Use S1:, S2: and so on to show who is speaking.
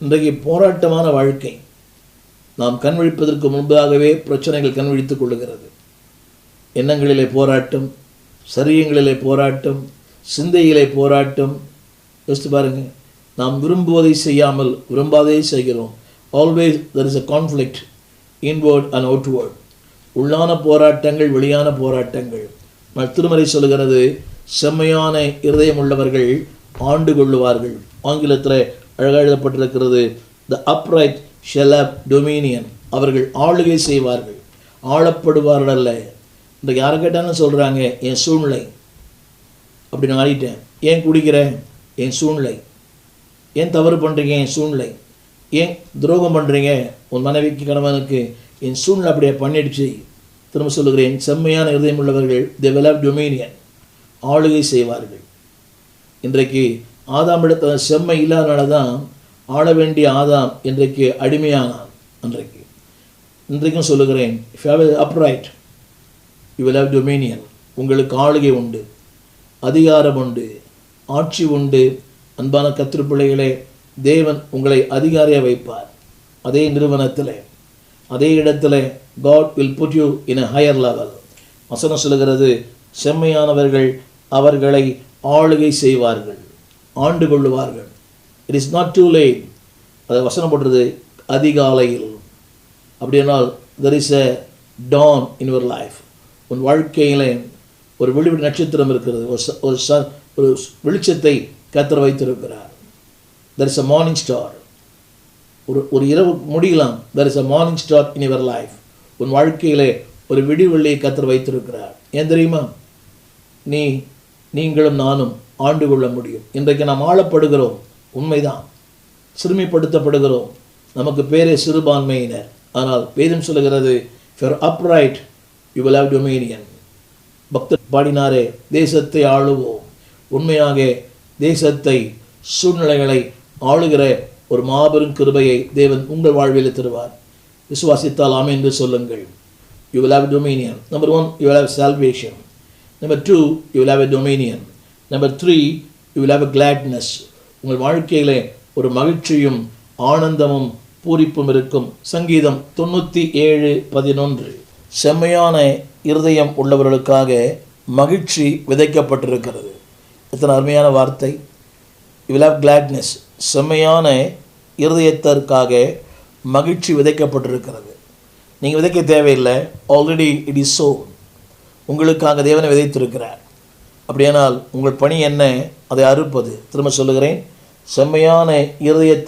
S1: இன்றைக்கு போராட்டமான வாழ்க்கை. நாம் கண் விழிப்பதற்கு முன்பாகவே பிரச்சனைகள் கண் விழித்துக் கொள்ளுகிறது. எண்ணங்களிலே போராட்டம் சரியங்களிலே போராட்டம் சிந்தையிலே போராட்டம். யோசித்து பாருங்க நாம் விரும்புவதை செய்யாமல் விரும்பாதே செய்கிறோம். Always there is a conflict inward and outward உள்ளான போராட்டங்கள் வெளியான போராட்டங்கள். ம- திருமறை சொல்லுகிறது செம்மையான இருதயம் உள்ளவர்கள் ஆண்டு கொள்ளுவார்கள். ஆங்கிலத்தில் அழகாக எழுதப்பட்டிருக்கிறது. த அப்ரைட் ஷெலப் டொமினியன் அவர்கள் ஆளுகை செய்வார்கள். ஆளப்படுவார்கள் அல்ல இன்றைக்கு யாரை கேட்டாலும் சொல்கிறாங்க என் சூழ்நிலை. அப்படி நான் ஆடிட்டேன். ஏன் குடிக்கிறேன் என் சூழ்நிலை. ஏன் தவறு பண்ணுறீங்க என் சூழ்நிலை. ஏன் துரோகம் பண்ணுறீங்க உன் மனைவிக்கு கணவனுக்கு. என் சூழ்நிலை அப்படியே பண்ணிடுச்சு. திரும்ப சொல்லுகிறேன் செம்மையான இருதயம் உள்ளவர்கள் தி வெல் ஆஃப் dominion. ஆளுகை செய்வார்கள். இன்றைக்கு ஆதாம் இடத்துல செம்மை இல்லாதனால தான் ஆள வேண்டிய ஆதாம் இன்றைக்கு அடிமையானான் அன்றைக்கு. இன்றைக்கும் சொல்லுகிறேன் if you have a upright you will உங்களுக்கு ஆளுகை உண்டு அதிகாரம் உண்டு ஆட்சி உண்டு. அன்பான கத்திரு பிள்ளைகளே தேவன் உங்களை அதிகாரியாக வைப்பார். அதே நிறுவனத்தில் அதே இடத்துல God will put you in a higher level வசனம் சொல்லுகிறது செம்மையானவர்கள் அவர்களை ஆளுகை செய்வார்கள். ஆண்டு கொள்ளுவார்கள். It is not too late அதை வசனம் போடுறது அதிகாலையில். அப்படியானால் there is a dawn in your life உன் வாழ்க்கையிலே ஒரு விழிவு நட்சத்திரம் இருக்கிறது. ஒரு ச- ஒரு ச ஒரு வெளிச்சத்தை கத்திர வைத்திருக்கிறார். There is a morning star ஒரு ஒரு இரவு முடியலாம். There is a morning star in your life உன் வாழ்க்கையிலே ஒரு விடிவெள்ளியை கத்திர வைத்திருக்கிறார். ஏன் தெரியுமா? நீ நீங்களும் நானும் ஆண்டு கொள்ள முடியும். இன்றைக்கு நாம் ஆளப்படுகிறோம். உண்மைதான். சிறுமைப்படுத்தப்படுகிறோம். நமக்கு பேரே சிறுபான்மையினர். ஆனால் வேதம் சொல்லுகிறது for upright you will have dominion பக்தர் பாடினாரே தேசத்தை ஆளுவோம். உண்மையாக தேசத்தை சூழ்நிலைகளை ஆளுகிற ஒரு மாபெரும் கிருபையை தேவன் உங்கள் வாழ்வில் தருவார். விசுவாசித்தால் ஆமென் என்று சொல்லுங்கள். You will have dominion number one you will have salvation number two you will have a dominion number three you will have a உங்கள் வாழ்க்கையிலே ஒரு மகிழ்ச்சியும் ஆனந்தமும் பூரிப்பும் இருக்கும். சங்கீதம் தொண்ணூற்றி ஏழு பதினொன்று. செம்மையான இருதயம் உள்ளவர்களுக்காக மகிழ்ச்சி விதைக்கப்பட்டிருக்கிறது. எத்தனை அருமையான வார்த்தை. வில் ஹாவ் கிளாட்னஸ் செம்மையான இருதயத்திற்காக மகிழ்ச்சி விதைக்கப்பட்டிருக்கிறது. நீங்கள் விதைக்க தேவையில்லை. ஆல்ரெடி இட் இஸ் சோ உங்களுக்காக தேவனை விதைத்திருக்கிறார். அப்படியானால் உங்கள் பணி என்ன? அதை அறுப்பது. திரும்ப சொல்லுகிறேன் செம்மையான இருதயத்தால்